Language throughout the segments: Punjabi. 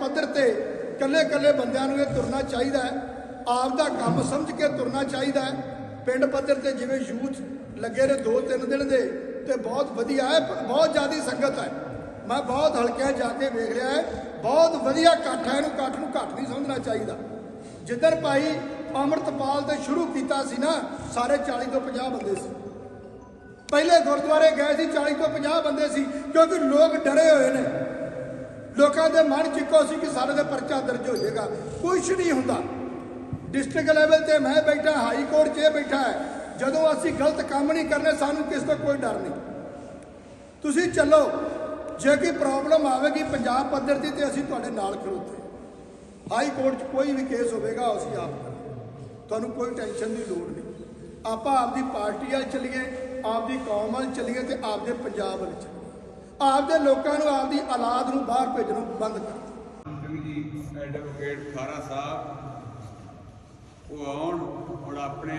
ਪੱਧਰ ਤੇ ਕੱਲੇ-ਕੱਲੇ ਬੰਦਿਆਂ ਨੂੰ ਇਹ ਤੁਰਨਾ ਚਾਹੀਦਾ ਹੈ। ਆਪ ਦਾ ਕੰਮ ਸਮਝ ਕੇ ਤੁਰਨਾ ਚਾਹੀਦਾ ਹੈ। ਪਿੰਡ ਪੱਧਰ ਤੇ ਜਿਵੇਂ ਯੂਥ ਲੱਗੇ ਨੇ 2-3 ਦਿਨ ਦੇ ਤੇ ਬਹੁਤ ਵਧੀਆ ਹੈ ਬਹੁਤ ਜ਼ਿਆਦੀ ਸੰਗਤ ਹੈ। ਮੈਂ ਬਹੁਤ ਹਲਕਿਆਂ ਜਾ ਕੇ ਵੇਖ ਰਿਹਾ ਹੈ, ਬਹੁਤ ਵਧੀਆ ਇਕੱਠ ਹੈ, ਇਹਨੂੰ ਇਕੱਠ ਨੂੰ ਘੱਟ ਨਹੀਂ ਸਮਝਣਾ ਚਾਹੀਦਾ। ਜਿੱਧਰ ਭਾਈ ਅੰਮ੍ਰਿਤਪਾਲ ਤੇ ਸ਼ੁਰੂ ਕੀਤਾ ਸੀ ਨਾ, ਸਾਰੇ 40 ਤੋਂ 50 ਬੰਦੇ ਸੀ। ਪਹਿਲੇ ਗੁਰਦੁਆਰੇ ਗਏ ਸੀ 40 ਤੋਂ 50 ਬੰਦੇ ਸੀ, ਕਿਉਂਕਿ ਲੋਕ ਡਰੇ ਹੋਏ ਨੇ। ਲੋਕਾਂ ਦੇ ਮਨ ਚ ਇੱਕੋ ਸੀ ਕਿ ਸਾਡੇ ਤੇ ਪਰਚਾ ਦਰਜ ਹੋ ਜਾਏਗਾ। ਕੁਝ ਨਹੀਂ ਹੁੰਦਾ। ਡਿਸਟ੍ਰਿਕਟ ਲੈਵਲ ਤੇ ਮੈਂ ਬੈਠਾ ਹਾਈ ਕੋਰਟ 'ਚ ਇਹ ਬੈਠਾ ਹੈ। ਜਦੋਂ ਅਸੀਂ ਗਲਤ ਕੰਮ ਨਹੀਂ ਕਰਨੇ, ਸਾਨੂੰ ਕਿਸ ਤੋਂ ਕੋਈ ਡਰ ਨਹੀਂ। ਤੁਸੀਂ ਚੱਲੋ। ਜੇ ਕੋਈ ਪ੍ਰੋਬਲਮ ਆਵੇਗੀ ਪੰਜਾਬ ਪੱਧਰ ਦੀ ਤੇ ਅਸੀਂ ਤੁਹਾਡੇ ਨਾਲ ਖੜੋਤੇ ਹਾਈ ਕੋਰਟ 'ਚ ਕੋਈ ਵੀ ਕੇਸ ਹੋਵੇਗਾ, ਅਸੀਂ ਆਪ ਕਰਾਂਗੇ। ਤੁਹਾਨੂੰ ਕੋਈ ਟੈਨਸ਼ਨ ਦੀ ਲੋੜ ਨਹੀਂ। ਆਪਾਂ ਆਪਦੀ ਪਾਰਟੀ ਵੱਲ ਚੱਲੀਏ, ਆਪਦੀ ਕੌਮ ਵੱਲ ਚੱਲੀਏ ਤੇ ਆਪਦੇ ਪੰਜਾਬ ਵੱਲ ਚੱਲੀਏ। ਆਪਦੇ ਲੋਕਾਂ ਨੂੰ ਆਪਦੀ ਔਲਾਦ ਨੂੰ ਬਾਹਰ ਭੇਜਣੋਂ ਬੰਦ ਕਰੋ। ਸਿੰਘ ਜੀ ਐਡਵੋਕੇਟ ਖਾਰਾ ਸਾਹਿਬ ਉਹ ਆਉਣ ਔਰ ਆਪਣੇ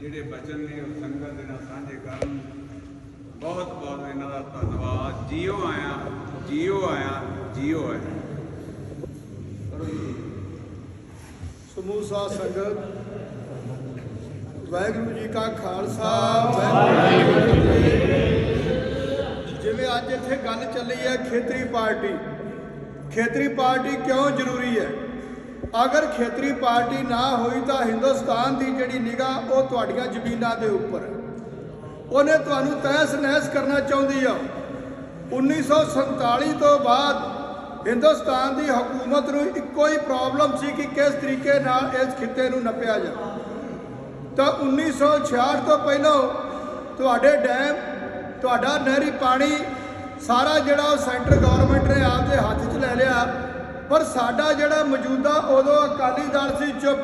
ਜਿਹੜੇ ਬਚਨ ਨੇ ਉਹ ਸੰਗਤ ਦੇ ਨਾਲ ਸਾਂਝੇ ਕਰਨ। ਬਹੁਤ ਬਹੁਤ ਇਹਨਾਂ ਦਾ ਧੰਨਵਾਦ। ਜੀਓ ਆਇਆ ਜੀਓ ਆਇਆ ਜੀਓ ਆਇਆ। ਕਰੋ ਜੀ। ਸਮੂਹ ਸਾਧ ਸੰਗਤ ਵਾਹਿਗੁਰੂ ਜੀ ਕਾ ਖਾਲਸਾ ਵਾਹਿਗੁਰੂ ਜੀ ਕੀ ਫਤਿਹ। ਜਿਵੇਂ ਅੱਜ ਇੱਥੇ ਗੱਲ ਚੱਲੀ ਹੈ ਖੇਤਰੀ ਪਾਰਟੀ। ਖੇਤਰੀ ਪਾਰਟੀ ਕਿਉਂ ਜ਼ਰੂਰੀ ਹੈ? ਅਗਰ ਖੇਤਰੀ ਪਾਰਟੀ ਨਾ ਹੋਈ ਤਾਂ ਹਿੰਦੁਸਤਾਨ ਦੀ ਜਿਹੜੀ ਨਿਗਾਹ, ਉਹ ਤੁਹਾਡੀਆਂ ਜ਼ਮੀਨਾਂ ਦੇ ਉੱਪਰ ਹੈ। ਉਹਨੇ ਤੁਹਾਨੂੰ ਤਹਿਸ ਨਹਿਸ ਕਰਨਾ ਚਾਹੁੰਦੀ ਆ। 1947 ਤੋਂ ਬਾਅਦ ਹਿੰਦੁਸਤਾਨ ਦੀ ਹਕੂਮਤ ਨੂੰ ਇੱਕੋ ਹੀ ਪ੍ਰੋਬਲਮ ਸੀ ਕਿ ਕਿਸ ਤਰੀਕੇ ਨਾਲ ਇਸ ਖਿੱਤੇ ਨੂੰ ਨੱਪਿਆ ਜਾ ਤਾਂ 1966 ਤੋਂ ਪਹਿਲਾਂ ਤੁਹਾਡੇ ਡੈਮ ਤੁਹਾਡਾ ਨਹਿਰੀ ਪਾਣੀ ਸਾਰਾ ਜਿਹੜਾ ਉਹ ਸੈਂਟਰ ਗਵਰਨਮੈਂਟ ਨੇ ਆਪਦੇ ਹੱਥ 'ਚ ਲੈ ਲਿਆ। ਪਰ ਸਾਡਾ ਜਿਹੜਾ ਮੌਜੂਦਾ ਉਦੋਂ ਅਕਾਲੀ ਦਲ ਸੀ, ਚੁੱਪ।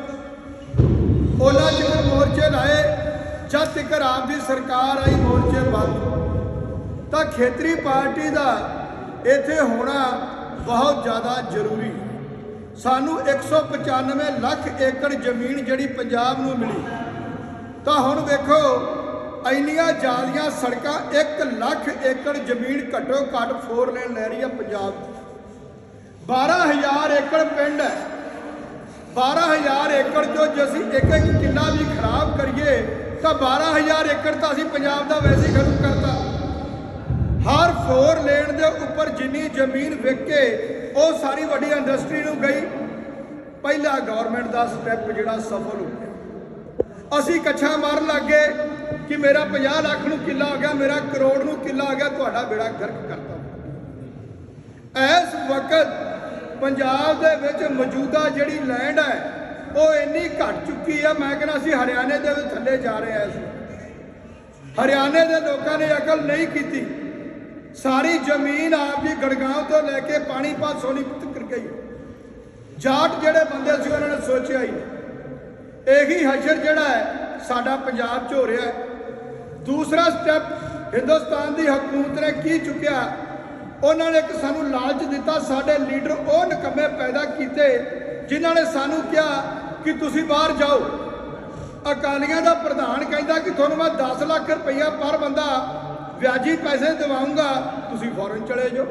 ਉਹਨਾਂ ਜਿਹੜੇ ਮੋਰਚੇ ਲਾਏ। ਜਦ ਤੱਕ ਆਪ ਦੀ ਸਰਕਾਰ ਆਈ, ਮੋਰਚੇ ਬੰਦ। ਤਾਂ ਖੇਤਰੀ ਪਾਰਟੀ ਦਾ ਇੱਥੇ ਹੋਣਾ ਬਹੁਤ ਜ਼ਿਆਦਾ ਜ਼ਰੂਰੀ ਹੈ। ਸਾਨੂੰ 195 ਲੱਖ ਏਕੜ ਜ਼ਮੀਨ ਜਿਹੜੀ ਪੰਜਾਬ ਨੂੰ ਮਿਲੀ। ਤਾਂ ਹੁਣ ਵੇਖੋ ਇੰਨੀਆਂ ਜ਼ਿਆਦੀਆਂ ਸੜਕਾਂ 1 ਲੱਖ ਏਕੜ ਜ਼ਮੀਨ ਘੱਟੋ ਘੱਟ ਫੋਰ ਲੇਨ ਲੈ ਰਹੀ ਹੈ ਪੰਜਾਬ। ਦੀ 12000 ਏਕੜ ਪਿੰਡ ਹੈ। 12000 ਏਕੜ ਜੋ ਜੇ ਅਸੀਂ ਇੱਕ ਇੱਕ ਕਿੱਲਾ ਵੀ ਖਰਾਬ ਕਰੀਏ, ਤਾਂ 12000 ਏਕੜ ਤਾਂ ਅਸੀਂ ਪੰਜਾਬ ਦਾ ਵੈਸੇ ਖਤਮ ਕਰਤਾ। ਹਰ ਫੋਰ ਲੇਨ ਦੇ ਉੱਪਰ ਜਿੰਨੀ ਜ਼ਮੀਨ ਵਿਕ ਕੇ ਉਹ ਸਾਰੀ ਵੱਡੀ ਇੰਡਸਟਰੀ ਨੂੰ ਗਈ। ਪਹਿਲਾ ਗਵਰਨਮੈਂਟ ਦਾ ਸਟੈਪ ਜਿਹੜਾ ਸਫਲ ਹੋ ਗਿਆ। ਅਸੀਂ ਕੱਛਾ ਮਾਰਨ ਲੱਗੇ ਕਿ ਮੇਰਾ 50 ਲੱਖ ਨੂੰ ਕਿੱਲਾ ਆ ਗਿਆ, ਮੇਰਾ ਕਰੋੜ ਨੂੰ ਕਿੱਲਾ ਆ ਗਿਆ, ਤੁਹਾਡਾ ਬੇੜਾ ਗਰਕ ਕਰਤਾ। ਇਸ ਵਕਤ ਪੰਜਾਬ ਦੇ ਵਿੱਚ ਮੌਜੂਦਾ ਜਿਹੜੀ ਲੈਂਡ ਹੈ, ਉਹ ਇੰਨੀ ਘਟ ਚੁੱਕੀ ਹੈ ਮੈਂ ਕਹਿੰਦਾ ਅਸੀਂ ਹਰਿਆਣੇ ਦੇ ਵਿੱਚ ਥੱਲੇ ਜਾ ਰਹੇ ਹਾਂ ਹਰਿਆਣੇ ਦੇ ਲੋਕਾਂ ਨੇ ਅਕਲ ਨਹੀਂ ਕੀਤੀ। ਸਾਰੀ ਜ਼ਮੀਨ ਆਪ ਜੀ ਗੜਗਾਂਵ ਤੋਂ ਲੈ ਕੇ ਪਾਣੀਪਤ ਸੋਨੀਪਤ ਤੱਕ ਗਈ। ਜਾਟ ਜਿਹੜੇ ਬੰਦੇ ਸੀ, ਉਹਨਾਂ ਨੇ ਸੋਚਿਆ ਹੀ ਇਹੀ ਹਸ਼ਰ ਜਿਹੜਾ ਹੈ, ਸਾਡਾ ਪੰਜਾਬ 'ਚ ਹੋ ਰਿਹਾ ਹੈ। ਦੂਸਰਾ ਸਟੈਪ, ਹਿੰਦੁਸਤਾਨ ਦੀ ਹਕੂਮਤ ਨੇ ਕੀ ਚੁੱਕਿਆ? ਉਹਨਾਂ ਨੇ ਇੱਕ ਸਾਨੂੰ ਲਾਲਚ ਦਿੱਤਾ, ਸਾਡੇ ਲੀਡਰ ਉਹ ਨਿਕੰਮੇ ਪੈਦਾ ਕੀਤੇ, ਜਿਨ੍ਹਾਂ ਨੇ ਸਾਨੂੰ ਕਿਹਾ ਕਿ ਤੁਸੀਂ ਬਾਹਰ ਜਾਓ। ਅਕਾਲੀਆਂ ਦਾ ਪ੍ਰਧਾਨ ਕਹਿੰਦਾ ਕਿ ਤੁਹਾਨੂੰ ਮੈਂ 10 ਲੱਖ ਰੁਪਈਆ ਪਰ ਬੰਦਾ ਵਿਆਜੀ ਪੈਸੇ ਦਿਵਾਉਂਗਾ ਤੁਸੀਂ ਫੌਰਨ ਚਲੇ ਜਾਓ।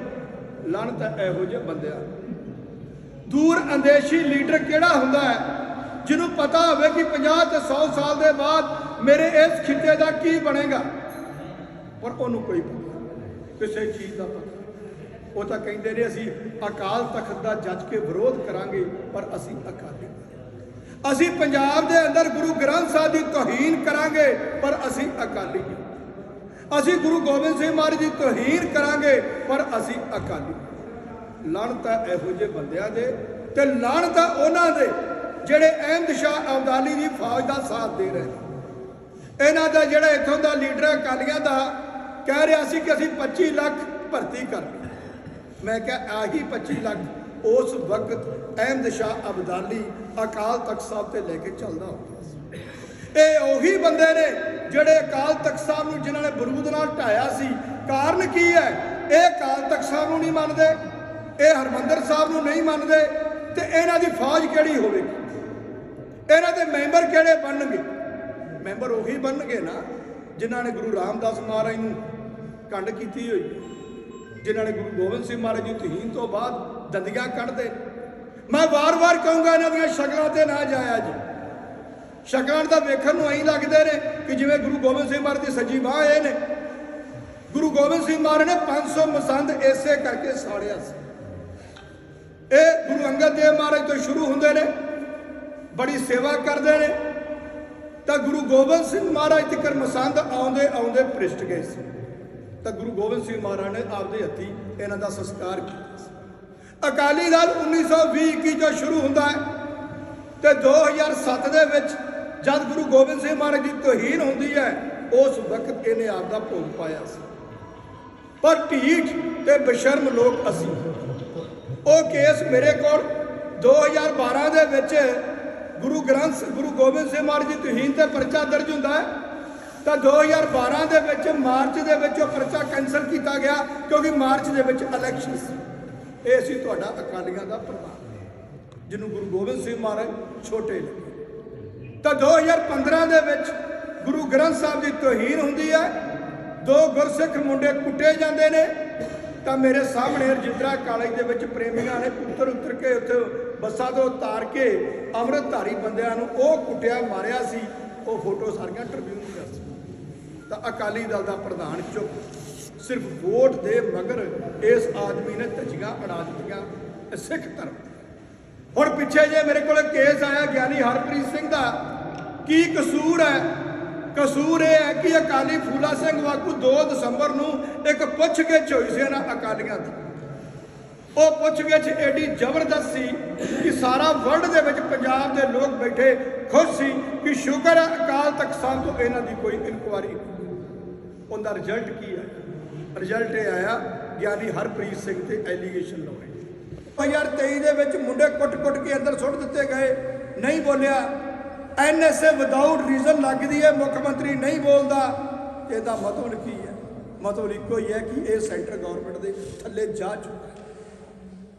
ਲਣ ਤਾਂ ਇਹੋ ਜਿਹੇ ਬੰਦਿਆ ਦੂਰ ਅੰਦੇਸ਼ੀ ਲੀਡਰ ਕਿਹੜਾ ਹੁੰਦਾ ਹੈ? ਜਿਹਨੂੰ ਪਤਾ ਹੋਵੇ ਕਿ 50 ਤੇ 100 ਸਾਲ ਦੇ ਬਾਅਦ ਮੇਰੇ ਇਸ ਖਿੱਤੇ ਦਾ ਕੀ ਬਣੇਗਾ? ਪਰ ਉਹਨੂੰ ਕੋਈ ਪਤਾ ਨਹੀਂ, ਕਿਸੇ ਚੀਜ਼ ਦਾ ਪਤਾ ਉਹ ਤਾਂ ਕਹਿੰਦੇ ਨੇ ਅਸੀਂ ਅਕਾਲ ਤਖਤ ਦਾ ਜੱਜ ਕੇ ਵਿਰੋਧ ਕਰਾਂਗੇ ਪਰ ਅਸੀਂ ਅਕਾਲੀ ਅਸੀਂ ਪੰਜਾਬ ਦੇ ਅੰਦਰ ਗੁਰੂ ਗ੍ਰੰਥ ਸਾਹਿਬ ਦੀ ਤੋਹੀਨ ਕਰਾਂਗੇ ਪਰ ਅਸੀਂ ਅਕਾਲੀ ਅਸੀਂ ਗੁਰੂ ਗੋਬਿੰਦ ਸਿੰਘ ਮਹਾਰਾਜ ਦੀ ਤੋਹੀਨ ਕਰਾਂਗੇ ਪਰ ਅਸੀਂ ਅਕਾਲੀ ਨਹੀਂ। ਤਾਂ ਇਹੋ ਜਿਹੇ ਬੰਦਿਆਂ ਦੇ ਤੇ ਲਣ ਤਾਂ ਉਹਨਾਂ ਦੇ ਜਿਹੜੇ ਅਹਿਮਦ ਸ਼ਾਹ ਅਬਦਾਲੀ ਦੀ ਫੌਜ ਦਾ ਸਾਥ ਦੇ ਰਹੇ ਨੇ। ਇਹਨਾਂ ਦਾ ਜਿਹੜਾ ਇੱਥੋਂ ਦਾ ਲੀਡਰ ਅਕਾਲੀਆਂ ਦਾ, ਕਹਿ ਰਿਹਾ ਸੀ ਕਿ ਅਸੀਂ 25 ਲੱਖ ਭਰਤੀ ਕਰ ਮੈਂ ਕਿਹਾ, ਆਹੀ 25 ਲੱਖ ਉਸ ਵਕਤ ਅਹਿਮਦ ਸ਼ਾਹ ਅਬਦਾਲੀ ਅਕਾਲ ਤਖਤ ਸਾਹਿਬ ਤੇ ਲੈ ਕੇ ਚੱਲਦਾ ਹੁੰਦਾ ਸੀ। ਇਹ ਉਹੀ ਬੰਦੇ ਨੇ ਜਿਹੜੇ ਅਕਾਲ ਤਖਤ ਸਾਹਿਬ ਨੂੰ ਜਿਨ੍ਹਾਂ ਨੇ ਬਰੂਦ ਨਾਲ ਢਾਇਆ ਸੀ। ਕਾਰਨ ਕੀ ਹੈ? ਇਹ ਅਕਾਲ ਤਖਤ ਸਾਹਿਬ ਨੂੰ ਨਹੀਂ ਮੰਨਦੇ, ਇਹ ਹਰਮੰਦਰ ਸਾਹਿਬ ਨੂੰ ਨਹੀਂ ਮੰਨਦੇ ਤੇ ਇਹਨਾਂ ਦੀ ਫੌਜ ਕਿਹੜੀ ਹੋਵੇਗੀ? ਇਹਨਾਂ ਦੇ ਮੈਂਬਰ ਕਿਹੜੇ ਬਣਨਗੇ? ਮੈਂਬਰ ਉਹੀ ਬਣਨਗੇ ਨਾ, ਜਿਨ੍ਹਾਂ ਨੇ ਗੁਰੂ ਰਾਮਦਾਸ ਮਹਾਰਾਜ ਨੂੰ ਕੰਡ ਕੀਤੀ ਹੋਈ, ਜਿਨ੍ਹਾਂ ਨੇ ਗੁਰੂ ਗੋਬਿੰਦ ਸਿੰਘ ਮਹਾਰਾਜ ਦੀ ਤਹੀਨ ਤੋਂ ਬਾਅਦ ਦੰਦੀਆਂ ਕੱਢਦੇ। ਮੈਂ ਵਾਰ-ਵਾਰ ਕਹੂੰਗਾ ਇਹਨਾਂ ਦੀਆਂ ਸ਼ਕਲਾਂ ਤੇ ਨਾ ਜਾਇਆ ਜੀ। ਸ਼ਕਲਾਂ ਦਾ ਵੇਖਣ ਨੂੰ ਐਂ ਲੱਗਦੇ ਨੇ ਕਿ ਜਿਵੇਂ ਗੁਰੂ ਗੋਬਿੰਦ ਸਿੰਘ ਮਹਾਰਾਜ ਦੀ ਸੱਜੀ ਬਾਹ ਇਹ ਨੇ। ਗੁਰੂ ਗੋਬਿੰਦ ਸਿੰਘ ਮਹਾਰਾਜ ਨੇ 500 ਮਸੰਦ ਇਸੇ ਕਰਕੇ ਸਾੜਿਆ ਸੀ। ਇਹ ਗੁਰੂ ਅੰਗਦ ਦੇਵ ਮਹਾਰਾਜ ਤੋਂ ਸ਼ੁਰੂ ਹੁੰਦੇ ਨੇ, ਬੜੀ ਸੇਵਾ ਕਰਦੇ ਨੇ। ਤਾਂ ਗੁਰੂ ਗੋਬਿੰਦ ਸਿੰਘ ਮਹਾਰਾਜ ਤੱਕ ਮਸੰਦ ਆਉਂਦੇ ਆਉਂਦੇ ਭ੍ਰਿਸ਼ਟ ਗਏ ਸੀ। ਤਾਂ ਗੁਰੂ ਗੋਬਿੰਦ ਸਿੰਘ ਮਹਾਰਾਜ ਨੇ ਆਪਦੇ ਹੱਥੀ ਇਹਨਾਂ ਦਾ ਸੰਸਕਾਰ ਕੀਤਾ ਸੀ। ਅਕਾਲੀ ਦਲ 1920 21 ਤੋਂ ਸ਼ੁਰੂ ਹੁੰਦਾ ਹੈ ਤੇ 2007 ਦੇ ਵਿੱਚ ਜਦ ਗੁਰੂ ਗੋਬਿੰਦ ਸਿੰਘ ਮਹਾਰਾਜ ਦੀ ਤੋਹੀਨ ਹੁੰਦੀ ਹੈ, ਉਸ ਵਕਤ ਇਹਨੇ ਆਪ ਦਾ ਭੋਗ ਪਾਇਆ ਸੀ। ਪਰ ਢੀਠ ਤੇ ਬਸ਼ਰਮ ਲੋਕ ਅਸੀਂ। ਉਹ ਕੇਸ ਮੇਰੇ ਕੋਲ 2012 ਦੇ ਵਿੱਚ ਗੁਰੂ ਗ੍ਰੰਥ ਗੁਰੂ ਗੋਬਿੰਦ ਸਿੰਘ ਮਹਾਰਾਜ ਦੀ ਤੋਹੀਨ ਤੇ ਪਰਚਾ ਦਰਜ ਹੁੰਦਾ ਹੈ। ਤਾਂ 2012 ਦੇ ਵਿੱਚ ਮਾਰਚ ਦੇ ਵਿੱਚ ਉਹ ਪਰਚਾ ਕੈਨਸਲ ਕੀਤਾ ਗਿਆ, ਕਿਉਂਕਿ ਮਾਰਚ ਦੇ ਵਿੱਚ ਇਲੈਕਸ਼ਨ ਸੀ। ਇਹ ਸੀ ਤੁਹਾਡਾ ਅਕਾਲੀਆਂ ਦਾ ਪ੍ਰਭਾਵ ਜਿਹਨੂੰ ਗੁਰੂ ਗੋਬਿੰਦ ਸਿੰਘ ਮਹਾਰਾਜ ਛੋਟੇ ਲੱਗੇ ਤਾਂ 2015 ਦੇ ਵਿੱਚ ਗੁਰੂ ਗ੍ਰੰਥ ਸਾਹਿਬ ਦੀ ਤੋਹੀਨ ਹੁੰਦੀ ਹੈ। ਦੋ ਗੁਰਸਿੱਖ ਮੁੰਡੇ ਕੁੱਟੇ ਜਾਂਦੇ ਨੇ। ਤਾਂ ਮੇਰੇ ਸਾਹਮਣੇ ਰਜਿੰਦਰਾ ਕਾਲਜ ਦੇ ਵਿੱਚ ਪ੍ਰੇਮੀਆਂ ਨੇ ਉੱਤਰ ਉੱਤਰ ਕੇ ਉੱਥੇ ਬੱਸਾਂ ਤੋਂ ਉਤਾਰ ਕੇ ਅੰਮ੍ਰਿਤਧਾਰੀ ਬੰਦਿਆਂ ਨੂੰ ਉਹ ਕੁੱਟਿਆ, ਮਾਰਿਆ ਸੀ, ਉਹ ਫੋਟੋ ਸਾਰੀਆਂ ਟ੍ਰਿਬਿਊਨ ਦੀਆਂ ਸੀ ਤਾਂ ਅਕਾਲੀ ਦਲ ਦਾ ਪ੍ਰਧਾਨ ਚੁੱਪ। ਸਿਰਫ ਵੋਟ ਦੇ ਮਗਰ ਇਸ ਆਦਮੀ ਨੇ ਧੱਜੀਆਂ ਅੜਾ ਦਿੱਤੀਆਂ ਇਹ ਸਿੱਖ ਧਰਮ ਹੁਣ ਪਿੱਛੇ ਜੇ ਮੇਰੇ ਕੋਲ ਕੇਸ ਆਇਆ ਗਿਆਨੀ ਹਰਪ੍ਰੀਤ ਸਿੰਘ ਦਾ, ਕੀ ਕਸੂਰ ਹੈ? ਕਸੂਰ ਇਹ ਹੈ ਕਿ ਅਕਾਲੀ ਫੂਲਾ ਸਿੰਘ ਵਾਕੂ 2 ਦਸੰਬਰ ਨੂੰ ਇੱਕ ਪੁੱਛਗਿੱਛ ਹੋਈ ਸੀ ਇਹਨਾਂ ਅਕਾਲੀਆਂ ਦੀ। ਉਹ ਪੁੱਛਗਿੱਛ ਐਡੀ ਜ਼ਬਰਦਸਤ ਸੀ ਕਿ ਸਾਰਾ ਵਰਲਡ ਦੇ ਵਿੱਚ ਪੰਜਾਬ ਦੇ ਲੋਕ ਬੈਠੇ ਖੁਸ਼ ਸੀ ਕਿ ਸ਼ੁਕਰ ਹੈ ਅਕਾਲ ਤਖਤ ਸਾਹਿਬ ਤੋਂ ਇਹਨਾਂ ਦੀ ਕੋਈ ਇਨਕੁਆਰੀ ਉਹਦਾ ਰਿਜ਼ਲਟ ਕੀ ਹੈ? ਰਿਜ਼ਲਟ ਇਹ ਆਇਆ ਗਿਆਨੀ ਹਰਪ੍ਰੀਤ ਸਿੰਘ ਤੇ ਐਲੀਗੇਸ਼ਨ ਲਾਉਣੇ। 2023 ਦੇ ਵਿੱਚ ਮੁੰਡੇ ਕੁੱਟ-ਕੁੱਟ ਕੇ ਅੰਦਰ ਸੁੱਟ ਦਿੱਤੇ ਗਏ। ਨਹੀਂ ਬੋਲਿਆ। ਐਨਐਸਏ ਵਿਦਆਊਟ ਰੀਜ਼ਨ ਲੱਗਦੀ ਹੈ, ਮੁੱਖ ਮੰਤਰੀ ਨਹੀਂ ਬੋਲਦਾ। ਇਹਦਾ ਮਤਲਬ ਕੀ ਹੈ? ਮਤਲਬ ਇੱਕੋ ਹੀ ਹੈ ਕਿ ਇਹ ਸੈਂਟਰ ਗਵਰਨਮੈਂਟ ਦੇ ਥੱਲੇ ਜਾ ਚੁੱਕਾ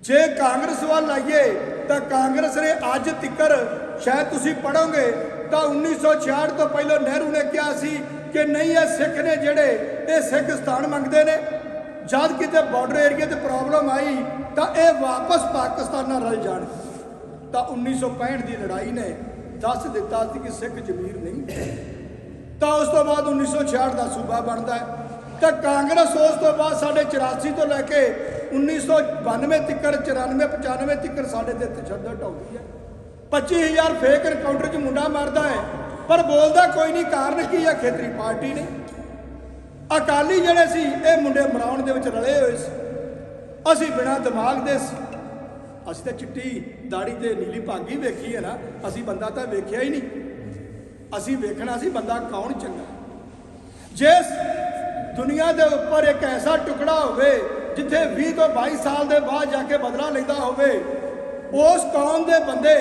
ਜੇ ਕਾਂਗਰਸ ਵੱਲ ਆਈਏ, ਤਾਂ ਕਾਂਗਰਸ ਨੇ ਅੱਜ ਤਿੱਕਰ ਸ਼ਾਇਦ ਤੁਸੀਂ ਪੜੋਗੇ ਤਾਂ 1966 ਤੋਂ ਪਹਿਲਾਂ ਨਹਿਰੂ ਨੇ ਕਿਹਾ ਸੀ ਕਿ ਨਹੀਂ, ਇਹ ਸਿੱਖ ਨੇ ਜਿਹੜੇ, ਇਹ ਸਿੱਖ ਸਥਾਨ ਮੰਗਦੇ ਨੇ। ਜਦ ਕਿਤੇ ਬਾਰਡਰ ਏਰੀਆ ਤੇ ਪ੍ਰੋਬਲਮ ਆਈ, ਤਾਂ ਇਹ ਵਾਪਸ ਪਾਕਿਸਤਾਨ ਨਾਲ ਰਲ ਜਾਣ। ਤਾਂ 1965 ਦੀ ਲੜਾਈ ਨੇ ਦੱਸ ਦਿੱਤਾ ਸੀ ਕਿ ਸਿੱਖ ਜ਼ਮੀਰ ਨਹੀਂ। ਤਾਂ ਉਸ ਤੋਂ ਬਾਅਦ 1966 ਦਾ ਸੂਬਾ ਬਣਦਾ ਹੈ। ਤਾਂ ਕਾਂਗਰਸ ਉਸ ਤੋਂ ਬਾਅਦ ਸਾਡੇ 84 ਤੋਂ ਲੈ ਕੇ 1992 ਤੱਕਰ 94 95 ਤੱਕਰ ਸਾਡੇ ਤੇ ਤਸ਼ੱਦਦ ਢਾਉਂਦੀ ਹੈ। 25000 ਫੇਕ ਐਨਕਾਊਂਟਰ 'ਚ ਮੁੰਡਾ ਮਾਰਦਾ ਹੈ, ਪਰ ਬੋਲਦਾ ਕੋਈ ਨਹੀਂ ਕਾਰਨ ਕੀ ਹੈ? ਖੇਤਰੀ ਪਾਰਟੀ ਨੇ। ਅਕਾਲੀ ਜਿਹੜੇ ਸੀ, ਇਹ ਮੁੰਡੇ ਮਰਾਉਣ ਦੇ ਵਿੱਚ ਰਲੇ ਹੋਏ ਸੀ। ਅਸੀਂ ਬਿਨਾਂ ਦਿਮਾਗ ਦੇ ਸੀ। ਅਸੀਂ ਤਾਂ ਚਿੱਟੀ ਦਾੜੀ ਤੇ ਨੀਲੀ ਭਾਗੀ ਵੇਖੀ ਹੈ ਨਾ, ਅਸੀਂ ਬੰਦਾ ਤਾਂ ਵੇਖਿਆ ਹੀ ਨਹੀਂ। ਅਸੀਂ ਵੇਖਣਾ ਸੀ, ਬੰਦਾ ਕੌਣ ਚੰਗਾ? ਜਿਸ ਦੁਨੀਆ ਦੇ ਉੱਪਰ ਇੱਕ ਐਸਾ ਟੁਕੜਾ ਹੋਵੇ ਜਿੱਥੇ 20 ਤੋਂ 22 ਸਾਲ ਦੇ ਬਾਅਦ ਜਾ ਕੇ ਬਦਲਾ ਲੈਂਦਾ ਹੋਵੇ, ਉਸ ਕੌਮ ਦੇ ਬੰਦੇ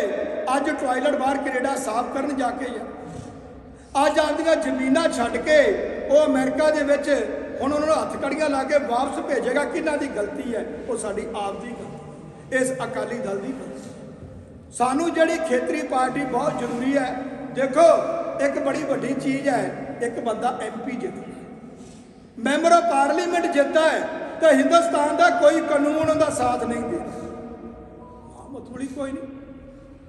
ਅੱਜ ਟਾਇਲਟ ਬਾਹਰ ਕੈਨੇਡਾ ਸਾਫ਼ ਕਰਨ ਜਾ ਕੇ ਆ। ਅੱਜ ਆਪਦੀਆਂ ਜ਼ਮੀਨਾਂ ਛੱਡ ਕੇ ਉਹ ਅਮਰੀਕਾ ਦੇ ਵਿੱਚ ਹੁਣ ਉਹਨਾਂ ਨੂੰ ਹੱਥ ਕੜੀਆਂ ਲਾ ਕੇ ਵਾਪਸ ਭੇਜੇਗਾ, ਕਿਹਨਾਂ ਦੀ ਗਲਤੀ ਹੈ? ਉਹ ਸਾਡੀ ਆਪ ਦੀ ਗਲਤੀ ਇਸ ਅਕਾਲੀ ਦਲ ਦੀ ਗਲਤੀ ਸਾਨੂੰ ਜਿਹੜੀ ਖੇਤਰੀ ਪਾਰਟੀ ਬਹੁਤ ਜ਼ਰੂਰੀ ਹੈ, ਦੇਖੋ, ਇੱਕ ਬੜੀ ਵੱਡੀ ਚੀਜ਼ ਹੈ, ਇੱਕ ਬੰਦਾ ਐਮਪੀ ਜਿੱਤਦਾ ਮੈਂਬਰ ਆਫ ਪਾਰਲੀਮੈਂਟ ਜਿੱਤਦਾ ਹੈ ਤਾਂ ਹਿੰਦੁਸਤਾਨ ਦਾ ਕੋਈ ਕਾਨੂੰਨ ਉਹਦਾ ਸਾਥ ਨਹੀਂ ਦੇ ਹਾਂ ਮਤਲਬ ਕੋਈ ਨਹੀਂ।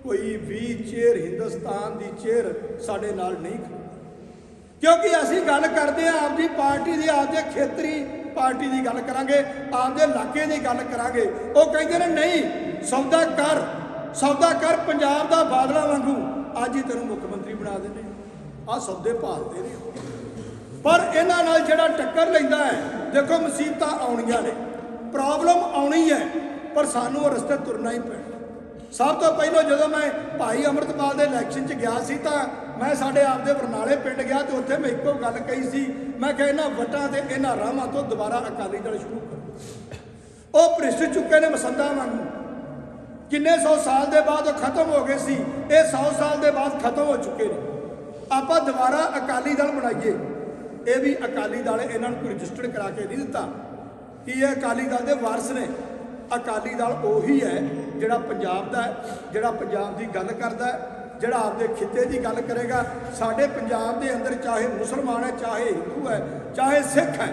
ਕੋਈ ਵੀ ਚੇਅਰ ਹਿੰਦੁਸਤਾਨ ਦੀ ਚੇਅਰ ਸਾਡੇ ਨਾਲ ਨਹੀਂ ਕਿਉਂਕਿ ਅਸੀਂ ਗੱਲ ਕਰਦੇ ਹਾਂ, ਆਪਦੀ ਪਾਰਟੀ ਦੀ, ਆਪਦੇ ਖੇਤਰੀ ਪਾਰਟੀ ਦੀ ਗੱਲ ਕਰਾਂਗੇ, ਆਪਦੇ ਇਲਾਕੇ ਦੀ ਗੱਲ ਕਰਾਂਗੇ। ਉਹ ਕਹਿੰਦੇ ਨੇ, ਨਹੀਂ, ਸੌਦਾ ਕਰ ਸੌਦਾ ਕਰ, ਪੰਜਾਬ ਦਾ ਬਾਦਲਾ ਵਾਂਗੂ। ਅੱਜ ਹੀ ਤੈਨੂੰ ਮੁੱਖ ਮੰਤਰੀ ਬਣਾ ਦਿੰਦੇ ਆ ਸੌਦੇ ਭਾਲਦੇ ਨੇ ਪਰ ਇਹਨਾਂ ਨਾਲ ਜਿਹੜਾ ਟੱਕਰ ਲੈਂਦਾ ਹੈ, ਦੇਖੋ ਮੁਸੀਬਤਾਂ ਆਉਣੀਆਂ ਨੇ। ਪ੍ਰੋਬਲਮ ਆਉਣੀ ਹੈ, ਪਰ ਸਾਨੂੰ ਉਹ ਰਸਤੇ ਤੁਰਨਾ ਹੀ ਪੈਣਾ। ਸਭ ਤੋਂ ਪਹਿਲਾਂ ਜਦੋਂ ਮੈਂ ਭਾਈ ਅਮਰਤਪਾਲ ਦੇ ਇਲੈਕਸ਼ਨ 'ਚ ਗਿਆ ਸੀ ਤਾਂ ਮੈਂ ਸਾਡੇ ਆਪਦੇ ਬਰਨਾਲੇ ਪਿੰਡ ਗਿਆ ਤੇ ਉੱਥੇ ਮੈਂ ਇੱਕੋ ਗੱਲ ਕਹੀ ਸੀ। ਮੈਂ ਕਿਹਾ ਇਹਨਾਂ ਵਟਾਂ ਤੇ ਇਹਨਾਂ ਰਾਹਾਂ ਤੋਂ ਦੁਬਾਰਾ ਅਕਾਲੀ ਦਲ ਸ਼ੁਰੂ ਕਰੋ। ਉਹ ਭ੍ਰਿਸ਼ਟ ਚੁੱਕੇ ਨੇ ਮਸੰਦਾ ਵਾਂਗੂ। ਕਿੰਨੇ ਸੌ ਸਾਲ ਦੇ ਬਾਅਦ ਉਹ ਖਤਮ ਹੋ ਗਏ ਸੀ, ਇਹ 100 ਸਾਲ ਦੇ ਬਾਅਦ ਖਤਮ ਹੋ ਚੁੱਕੇ ਨੇ। ਆਪਾਂ ਦੁਬਾਰਾ ਅਕਾਲੀ ਦਲ ਬਣਾਈਏ। ਇਹ ਵੀ ਅਕਾਲੀ ਦਲ ਇਹਨਾਂ ਨੂੰ ਰਜਿਸਟਰਡ ਕਰਾ ਕੇ ਨਹੀਂ ਦਿੱਤਾ। ਕਿ ਇਹ ਅਕਾਲੀ ਦਲ ਦੇ ਵਾਰਸ ਨੇ? ਅਕਾਲੀ ਦਲ ਉਹੀ ਹੈ ਜਿਹੜਾ ਪੰਜਾਬ ਦਾ ਜਿਹੜਾ ਪੰਜਾਬ ਦੀ ਗੱਲ ਕਰਦਾ ਜਿਹੜਾ ਆਪਦੇ ਖਿੱਤੇ ਦੀ ਗੱਲ ਕਰੇਗਾ। ਸਾਡੇ ਪੰਜਾਬ ਦੇ ਅੰਦਰ ਚਾਹੇ ਮੁਸਲਮਾਨ ਹੈ, ਚਾਹੇ ਹਿੰਦੂ ਹੈ, ਚਾਹੇ ਸਿੱਖ ਹੈ,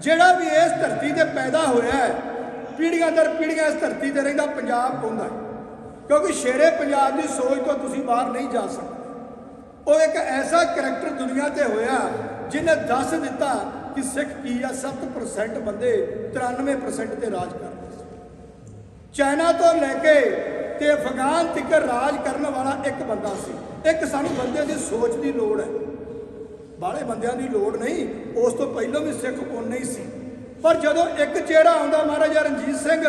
ਜਿਹੜਾ ਵੀ ਇਸ ਧਰਤੀ ਤੇ ਪੈਦਾ ਹੋਇਆ ਹੈ, ਪੀੜ੍ਹੀਆਂ ਦਰ ਪੀੜ੍ਹੀਆਂ ਇਸ ਧਰਤੀ ਤੇ ਰਹਿੰਦਾ, ਪੰਜਾਬ ਪਾਉਂਦਾ ਕਿਉਂਕਿ ਸ਼ੇਰੇ ਪੰਜਾਬ ਦੀ ਸੋਚ ਤੋਂ ਤੁਸੀਂ ਬਾਹਰ ਨਹੀਂ ਜਾ ਸਕਦੇ। ਉਹ ਇੱਕ ਐਸਾ ਕਰੈਕਟਰ ਦੁਨੀਆ ਤੇ ਹੋਇਆ ਜਿਹਨੇ ਦੱਸ ਦਿੱਤਾ ਕਿ ਸਿੱਖ ਕੀ ਆ 7% ਬੰਦੇ 93% ਤੇ ਰਾਜ ਕਰਦੇ ਸੀ। ਚਾਈਨਾ ਤੋਂ ਲੈ ਕੇ ਤੇ ਅਫਗਾਨ ਤੱਕ ਰਾਜ ਕਰਨ ਵਾਲਾ ਇੱਕ ਬੰਦਾ ਸੀ। ਇੱਕ ਸਾਨੂੰ ਬੰਦਿਆਂ ਦੀ ਸੋਚ ਦੀ ਲੋੜ ਹੈ। ਬਾਹਲੇ ਬੰਦਿਆਂ ਦੀ ਲੋੜ ਨਹੀਂ, ਉਸ ਤੋਂ ਪਹਿਲਾਂ ਵੀ ਸਿੱਖ ਉਨੇ ਹੀ ਸੀ। ਪਰ ਜਦੋਂ ਇੱਕ ਚਿਹਰਾ ਆਉਂਦਾ ਮਹਾਰਾਜਾ ਰਣਜੀਤ ਸਿੰਘ,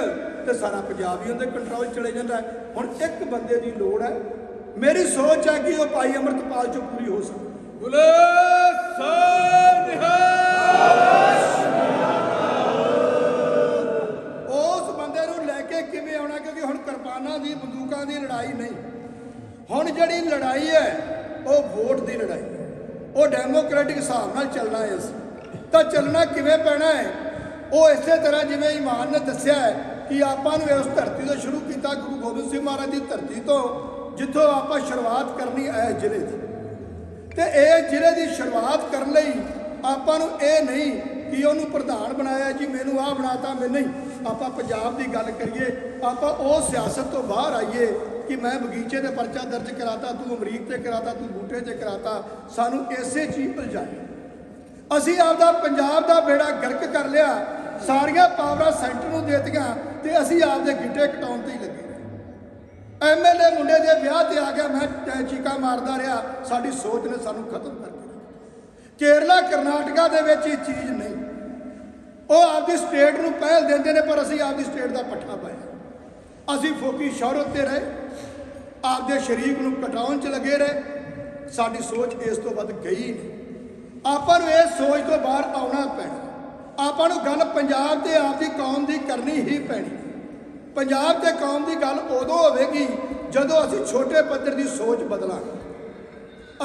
ਤੇ ਸਾਰਾ ਪੰਜਾਬ ਹੀ ਉਹਦੇ ਕੰਟਰੋਲ ਚਲੇ ਜਾਂਦਾ ਹੁਣ ਇੱਕ ਬੰਦੇ ਦੀ ਲੋੜ ਹੈ। ਮੇਰੀ ਸੋਚ ਹੈ ਕਿ ਉਹ ਭਾਈ ਅਮਰਤਪਾਲ 'ਚੋਂ ਪੂਰੀ ਹੋ ਸਕੇ ਉਸ ਬੰਦੇ ਨੂੰ ਲੈ ਕੇ ਕਿਵੇਂ ਆਉਣਾ? ਕਿਉਂਕਿ ਹੁਣ ਕਿਰਪਾਨਾਂ ਦੀ, ਬੰਦੂਕਾਂ ਦੀ ਲੜਾਈ ਨਹੀਂ। ਹੁਣ ਜਿਹੜੀ ਲੜਾਈ ਹੈ, ਉਹ ਵੋਟ ਦੀ ਲੜਾਈ ਹੈ। ਉਹ ਡੈਮੋਕ੍ਰੈਟਿਕ ਹਿਸਾਬ ਨਾਲ ਚੱਲਣਾ ਹੈ ਅਸੀਂ ਤਾਂ ਚੱਲਣਾ ਕਿਵੇਂ ਪੈਣਾ ਹੈ? ਉਹ ਇਸੇ ਤਰ੍ਹਾਂ ਜਿਵੇਂ ਇਮਾਨ ਨੇ ਦੱਸਿਆ ਹੈ ਕਿ ਆਪਾਂ ਨੂੰ ਉਸ ਧਰਤੀ ਤੋਂ ਸ਼ੁਰੂ ਕੀਤਾ ਗੁਰੂ ਗੋਬਿੰਦ ਸਿੰਘ ਮਹਾਰਾਜ ਦੀ ਧਰਤੀ ਤੋਂ, ਜਿੱਥੋਂ ਆਪਾਂ ਸ਼ੁਰੂਆਤ ਕਰਨੀ ਹੈ ਜ਼ਿਲ੍ਹੇ ਦੀ। ਤੇ ਇਹ ਜ਼ਿਲ੍ਹੇ ਦੀ ਸ਼ੁਰੂਆਤ ਕਰਨ ਲਈ ਆਪਾਂ ਨੂੰ ਇਹ ਨਹੀਂ ਕਿ ਉਹਨੂੰ ਪ੍ਰਧਾਨ ਬਣਾਇਆ ਜੀ, ਮੈਨੂੰ ਆਹ ਬਣਾਤਾ ਮੈਂ ਨਹੀਂ। ਆਪਾਂ ਪੰਜਾਬ ਦੀ ਗੱਲ ਕਰੀਏ, ਆਪਾਂ ਉਹ ਸਿਆਸਤ ਤੋਂ ਬਾਹਰ ਆਈਏ ਕਿ ਮੈਂ ਬਗੀਚੇ ਤੇ ਪਰਚਾ ਦਰਜ ਕਰਾਤਾ, ਤੂੰ ਅਮਰੀਕ ਤੇ ਕਰਾਤਾ, ਤੂੰ ਬੂਟੇ ਤੇ ਕਰਾਤਾ, ਸਾਨੂੰ ਇਸੇ ਚੀਜ਼ ਉਲਝਾਏ ਅਸੀਂ ਆਪਦਾ ਪੰਜਾਬ ਦਾ ਬੇੜਾ ਗਰਕ ਕਰ ਲਿਆ, ਸਾਰੀਆਂ ਪਾਵਰਾਂ ਸੈਂਟਰ ਨੂੰ ਦੇਤੀਆਂ ਦਿੱਤੀਆਂ ਤੇ ਅਸੀਂ ਆਪਦੇ ਗਿੱਟੇ ਕਟਾਉਣ ਤੇ ਹੀ ਲੱਗੇ। ਐਮਐਲਏ ਮੁੰਡੇ ਦੇ ਵਿਆਹ ਤੇ ਆ ਗਿਆ, ਮੈਂ ਟੈ- ਚੀਕਾਂ ਮਾਰਦਾ ਰਿਹਾ। ਸਾਡੀ ਸੋਚ ਨੇ ਸਾਨੂੰ ਖਤਮ ਕਰ ਦਿੱਤਾ। ਕੇਰਲਾ, ਕਰਨਾਟਕਾ ਦੇ ਵਿੱਚ ਇਹ ਚੀਜ਼ ਨਹੀਂ। ਉਹ ਆਪਦੀ ਸਟੇਟ ਨੂੰ ਪਹਿਲ ਦਿੰਦੇ ਨੇ, ਪਰ ਅਸੀਂ ਆਪਦੀ ਸਟੇਟ ਦਾ ਪੱਠਾ ਪਾਇਆ। ਅਸੀਂ ਫੋਕੀ ਸ਼ੌਹਰਤ ਤੇ ਰਹੇ। ਆਪਦੇ ਸ਼ਰੀਕ ਨੂੰ ਕਟਾਉਣ 'ਚ ਲੱਗੇ ਰਹੇ। ਸਾਡੀ ਸੋਚ ਇਸ ਤੋਂ ਵੱਧ ਗਈ ਨਹੀਂ। ਆਪਾਂ ਨੂੰ ਇਸ ਸੋਚ ਤੋਂ ਬਾਹਰ ਆਉਣਾ ਪੈਣਾ। ਆਪਾਂ ਨੂੰ ਗੱਲ ਪੰਜਾਬ ਤੇ ਆਪਦੀ ਕੌਮ ਦੀ ਕਰਨੀ ਹੀ ਪੈਣੀ। ਪੰਜਾਬ ਤੇ ਕੌਮ ਦੀ ਗੱਲ ਉਦੋਂ ਹੋਵੇਗੀ ਜਦੋਂ ਅਸੀਂ ਛੋਟੇ ਪੱਧਰ ਦੀ ਸੋਚ ਬਦਲਾਂਗੇ।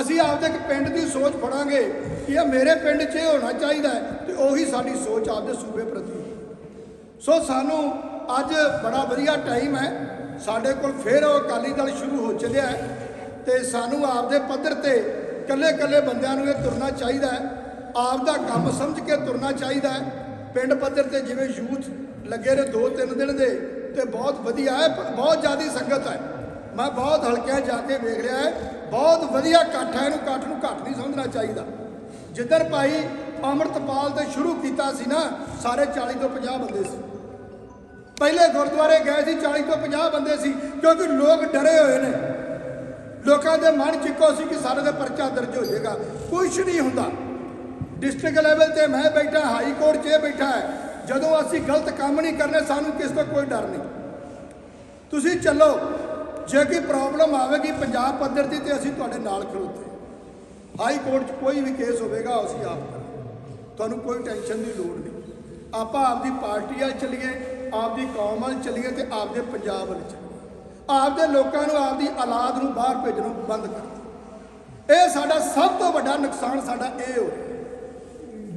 ਅਸੀਂ ਆਪਦੇ ਇੱਕ ਪਿੰਡ ਦੀ ਸੋਚ ਫੜਾਂਗੇ ਕਿ ਇਹ ਮੇਰੇ ਪਿੰਡ 'ਚ ਇਹ ਹੋਣਾ ਚਾਹੀਦਾ ਹੈ ਤੇ ਉਹੀ ਸਾਡੀ ਸੋਚ ਆਪਦੇ ਸੂਬੇ ਪ੍ਰਤੀ। ਸੋ ਸਾਨੂੰ ਅੱਜ ਬੜਾ ਵਧੀਆ ਟਾਈਮ ਹੈ। ਸਾਡੇ ਕੋਲ ਫੇਰ ਉਹ ਅਕਾਲੀ ਦਲ ਸ਼ੁਰੂ ਹੋ ਚੱਲਿਆ ਹੈ ਤੇ ਸਾਨੂੰ ਆਪਦੇ ਪੱਧਰ ਤੇ ਕੱਲੇ ਕੱਲੇ ਬੰਦਿਆਂ ਨੂੰ ਇਹ ਤੁਰਨਾ ਚਾਹੀਦਾ ਹੈ। ਆਪਦਾ ਕੰਮ ਸਮਝ ਕੇ ਤੁਰਨਾ ਚਾਹੀਦਾ ਹੈ। ਪਿੰਡ ਪੱਧਰ ਤੇ ਜਿਵੇਂ ਯੂਥ ਲੱਗੇ ਨੇ ਦੋ ਤਿੰਨ ਦਿਨ ਦੇ ਤੇ ਬਹੁਤ ਵਧੀਆ ਹੈ, ਪਰ ਬਹੁਤ ਜ਼ਿਆਦੀ ਸੰਗਤ ਹੈ। ਮੈਂ ਬਹੁਤ ਹਲਕਿਆਂ ਜਾ ਕੇ ਵੇਖ ਰਿਹਾ ਹੈ, ਬਹੁਤ ਵਧੀਆ ਇਕੱਠ ਹੈ, ਇਹਨੂੰ ਇਕੱਠ ਨੂੰ ਘੱਟ ਨਹੀਂ ਸਮਝਣਾ ਚਾਹੀਦਾ। ਜਿੱਧਰ ਭਾਈ ਅੰਮ੍ਰਿਤਪਾਲ ਤੇ ਸ਼ੁਰੂ ਕੀਤਾ ਸੀ ਨਾ, ਸਾਰੇ 40 ਤੋਂ 50 ਬੰਦੇ ਸੀ। ਪਹਿਲੇ ਗੁਰਦੁਆਰੇ ਗਏ ਸੀ 40 ਤੋਂ 50 ਬੰਦੇ ਸੀ, ਕਿਉਂਕਿ ਲੋਕ ਡਰੇ ਹੋਏ ਨੇ। ਲੋਕਾਂ ਦੇ ਮਨ 'ਚ ਇੱਕੋ ਸੀ ਕਿ ਸਾਡੇ ਦਾ ਪਰਚਾ ਦਰਜ ਹੋ ਜਾਏਗਾ। ਕੁਝ ਨਹੀਂ ਹੁੰਦਾ। ਡਿਸਟ੍ਰਿਕਟ ਲੈਵਲ ਤੇ ਮੈਂ ਬੈਠਾ, ਹਾਈ ਕੋਰਟ 'ਚ ਇਹ ਬੈਠਾ ਹੈ। ਜਦੋਂ ਅਸੀਂ ਗਲਤ ਕੰਮ ਨਹੀਂ ਕਰਨੇ, ਸਾਨੂੰ ਕਿਸ ਤੋਂ ਕੋਈ ਡਰ ਨਹੀਂ। ਤੁਸੀਂ ਚੱਲੋ, ਜੇ ਕੋਈ ਪ੍ਰੋਬਲਮ ਆਵੇਗੀ ਪੰਜਾਬ ਪੱਧਰ ਦੀ ਤੇ ਅਸੀਂ ਤੁਹਾਡੇ ਨਾਲ ਖੜੋਤੇ। ਹਾਈ ਕੋਰਟ 'ਚ ਕੋਈ ਵੀ ਕੇਸ ਹੋਵੇਗਾ, ਅਸੀਂ ਆਪ ਕਰਾਂਗੇ ਤੁਹਾਨੂੰ ਕੋਈ ਟੈਨਸ਼ਨ ਦੀ ਲੋੜ ਨਹੀਂ। ਆਪਾਂ ਆਪਦੀ ਪਾਰਟੀ ਵੱਲ ਚੱਲੀਏ, ਆਪਦੀ ਕੌਮ ਵੱਲ ਚੱਲੀਏ ਤੇ ਆਪਦੇ ਪੰਜਾਬ ਵੱਲ ਚੱਲੀਏ। ਆਪਦੇ ਲੋਕਾਂ ਨੂੰ, ਆਪਦੀ ਔਲਾਦ ਨੂੰ ਬਾਹਰ ਭੇਜਣੋਂ ਬੰਦ ਕਰ ਇਹ ਸਾਡਾ ਸਭ ਤੋਂ ਵੱਡਾ ਨੁਕਸਾਨ ਸਾਡਾ ਇਹ ਹੋਇਆ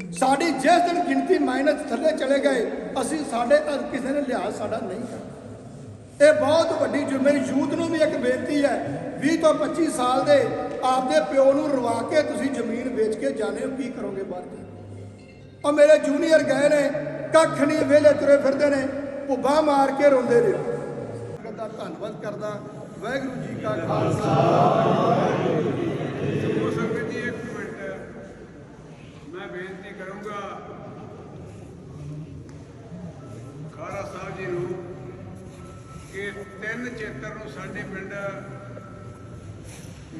ਸਾਡੀ ਜਿਸ ਦਿਨ ਗਿਣਤੀ ਮਾਈਨਸ ਥੱਲੇ ਚਲੇ ਗਏ, ਅਸੀਂ ਸਾਡੇ ਅ- ਕਿਸੇ ਨੇ ਲਿਹਾਜ਼ ਸਾਡਾ ਨਹੀਂ ਕਰਨਾ ਇਹ ਬਹੁਤ ਵੱਡੀ ਜੋ ਯੂਥ ਨੂੰ ਵੀ ਇੱਕ ਬੇਨਤੀ ਹੈ 20 ਤੋਂ 25 ਸਾਲ ਦੇ ਆਪਦੇ ਪਿਓ ਨੂੰ ਰਵਾ ਕੇ ਤੁਸੀਂ ਜ਼ਮੀਨ ਵੇਚ ਕੇ ਜਾਣੇ ਹੋ, ਕੀ ਕਰੋਗੇ ਬਾਅਦ ਜਾ ਕੇ ਉਹ ਮੇਰੇ ਜੂਨੀਅਰ ਗਏ ਨੇ, ਕੱਖ ਨਹੀਂ ਵੇਲੇ ਤੁਰੇ ਫਿਰਦੇ ਨੇ, ਭੁੱਬਾ ਮਾਰ ਕੇ ਰੋਂਦੇ ਨੇ। ਦਾ ਧੰਨਵਾਦ ਕਰਦਾ, ਵਾਹਿਗੁਰੂ ਜੀ ਕਾ ਖਾਲਸਾ ਹੋ ਸੰਗਤ ਜੀ ਇੱਕ ਮਿੰਟ ਮੈਂ ਬੇਨਤੀ ਕਰੂੰਗਾ। ਖਾਰਾ ਸਾਹਿਬ ਜੀ ਨੂੰ ਕਿ ਤਿੰਨ ਚੇਤਰ ਨੂੰ ਸਾਡੇ ਪਿੰਡ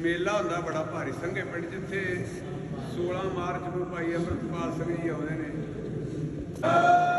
ਮੇਲਾ ਹੁੰਦਾ, ਬੜਾ ਭਾਰੀ ਸੰਘੇ ਪਿੰਡ, ਜਿੱਥੇ 16 ਮਾਰਚ ਨੂੰ ਭਾਈ ਅਮਰਪਾਲ ਸਿੰਘ ਜੀ ਆਉਂਦੇ ਨੇ।